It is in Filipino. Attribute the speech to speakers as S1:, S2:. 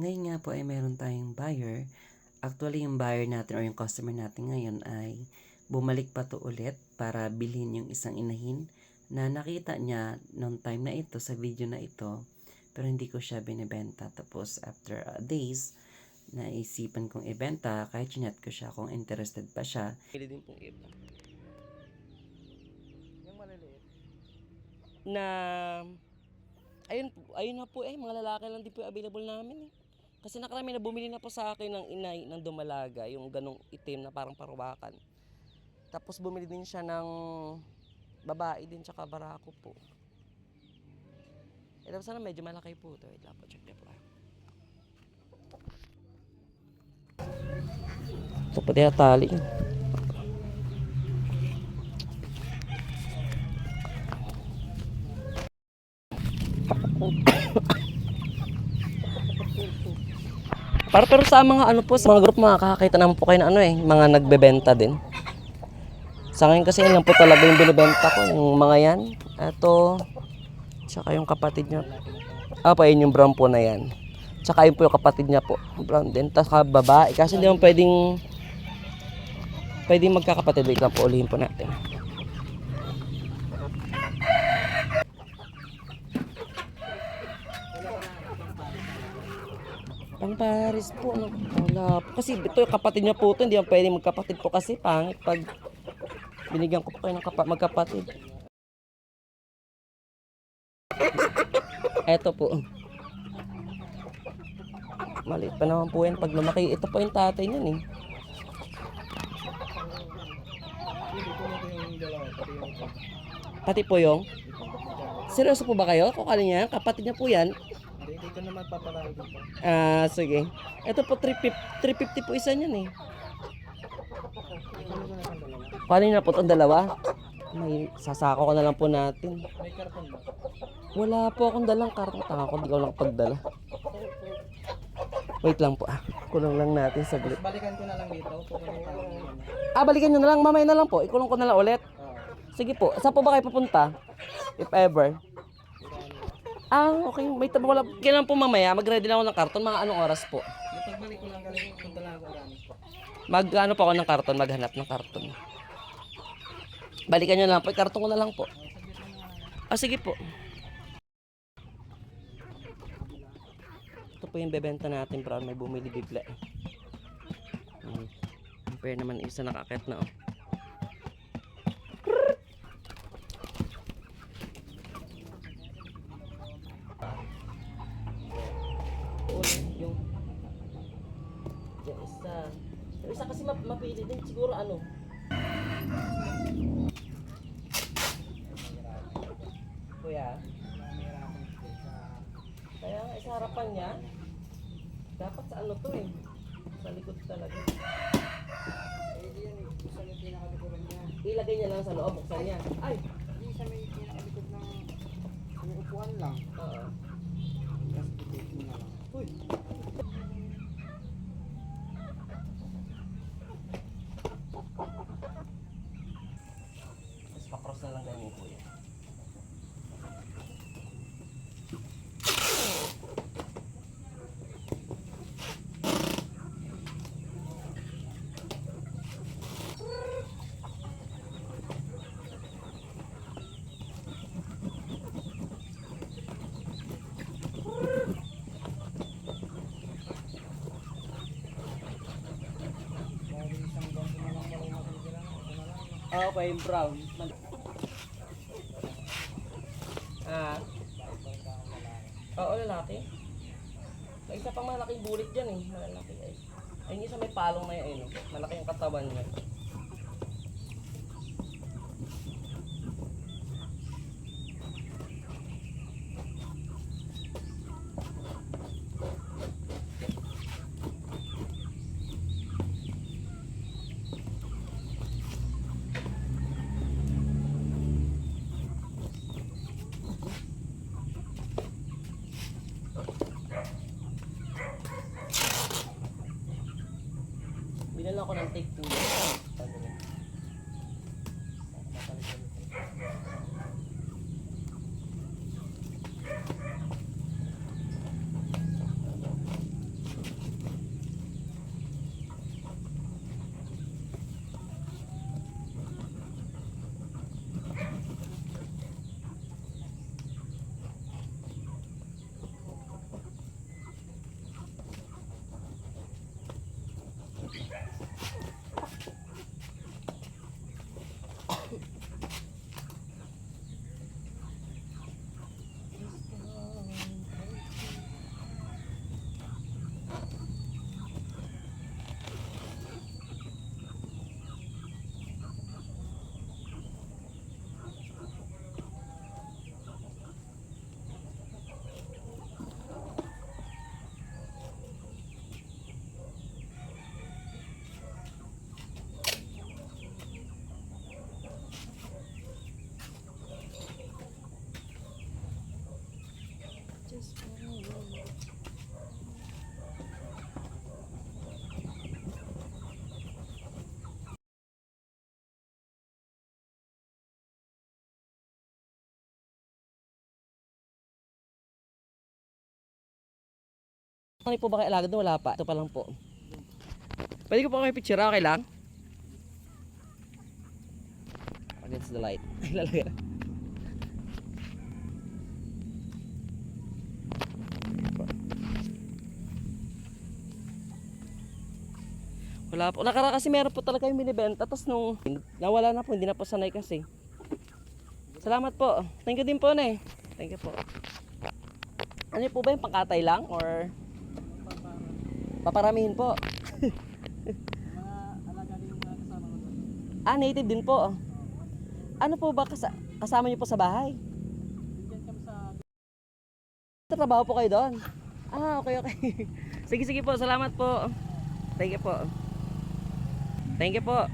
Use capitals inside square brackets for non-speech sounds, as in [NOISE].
S1: Ngayon nga po ay meron tayong buyer. Actually, yung buyer natin or yung customer natin ngayon ay bumalik pa to ulit para bilhin yung isang inahin na nakita niya noong time na ito sa video na ito pero hindi ko siya binibenta. Tapos after uh, days, naisipan kong ibenta kahit chinat ko siya kung interested pa siya.
S2: Pili din pong iba.
S3: Yung maliliit.
S2: Na, ayun, ayun na po eh, mga lalaki lang din po available namin eh. Kasi nakarami na bumili na po sa akin ng inay ng dumalaga, yung ganong itim na parang paruwakan. Tapos bumili din siya ng babae din tsaka barako po. Eh, tapos sana medyo malaki po ito. Wait lang po, check na po. ah. Ito pati tali. Para pero sa mga ano po, sa mga group makakakita naman po kayo na ano eh, mga nagbebenta din. Sa ngayon kasi yan po talaga yung binibenta ko, yung mga yan. Ito, tsaka yung kapatid niya. Ah, pa yun yung brown po na yan. Tsaka yun po yung kapatid niya po, brown din. Tapos babae, kasi hindi naman pwedeng, pwedeng magkakapatid. Wait lang po, ulihin po natin. Pang Paris po, ano, wala po. Kasi ito kapatid niya po ito, hindi naman pwedeng magkapatid po kasi pangit pag binigyan ko po kayo ng kapa- magkapatid. Eto po. Maliit pa naman po yan pag lumaki. Ito po yung tatay niyan eh.
S3: Pati
S2: po yung. Seryoso po ba kayo? Kung ano niya, kapatid niya po yan.
S3: Hindi, ko naman papalaki dito.
S2: Ah, sige. Ito po 350, 350 po isa niyan eh.
S3: Na.
S2: Kanina po itong dalawa. May sasako ko na lang po natin.
S3: May karton ba?
S2: Wala po akong dalang karton. Tanga ko, di ko lang pagdala. Wait lang po ah. Kulong lang natin saglit.
S3: Balikan ko na lang dito. Tayo ngayon.
S2: Ah, balikan nyo na lang. Mamaya na lang po. Ikulong ko na lang ulit.
S3: Oo.
S2: Sige po. Saan po ba kayo pupunta? If ever. Ah, okay. May tab wala. Kailan po mamaya? Mag-ready lang ako ng karton. Mga anong oras po?
S3: Pagbalik ko lang galing, punta lang ako gamit.
S2: Mag ano po ako ng karton. Maghanap ng karton. Balikan nyo na lang po. Ikarton ko na lang po. Ah, sige po. Ito po yung bebenta natin, bro. May bumili bigla eh. Hmm. Compare naman isa nakakit na oh. Una, yung yung isa. Yung isa mapili din siguro ano. Kuya, kaya nga sa harapan niya, dapat sa ano to eh. Sa likod talaga. Ilagay niya lang sa loob, buksan niya. Ay!
S3: Hindi sa may pinakalikod ng upuan lang.
S2: Oo.
S3: Tapos titik mo na lang. Uy!
S2: Tapos pakros na lang ganyan kuya.
S3: Bali isang ganto na lang wala yung matitira. Ito na lang.
S2: Ah, okay, brown. Ah. Oo, lalaki. May isa pang malaking bulik dyan eh. Malalaki ay. Ayun isa may palong na yun. eh. Malaki yung katawan niya. Binala ko ng take Ano po ba kayo alagad doon? Wala pa. Ito pa lang po. Pwede ko po kayo picture, okay lang? Against the light. [LAUGHS] Ay, lalagay. Wala po. Nakara kasi meron po talaga yung binibenta. Tapos nung nawala na po, hindi na po sanay kasi. Salamat po. Thank you din po na eh. Thank you po. Ano po ba yung pangkatay lang? Or paparamihin po?
S3: Mga alaga din yung mga kasama ko. doon.
S2: Ah, native din po. Ano po ba kasa- kasama niyo po sa bahay?
S3: Bigyan kami sa
S2: Trabaho po kayo doon? Ah, okay, okay. [LAUGHS] sige, sige po. Salamat po. Thank you po. Thank you po.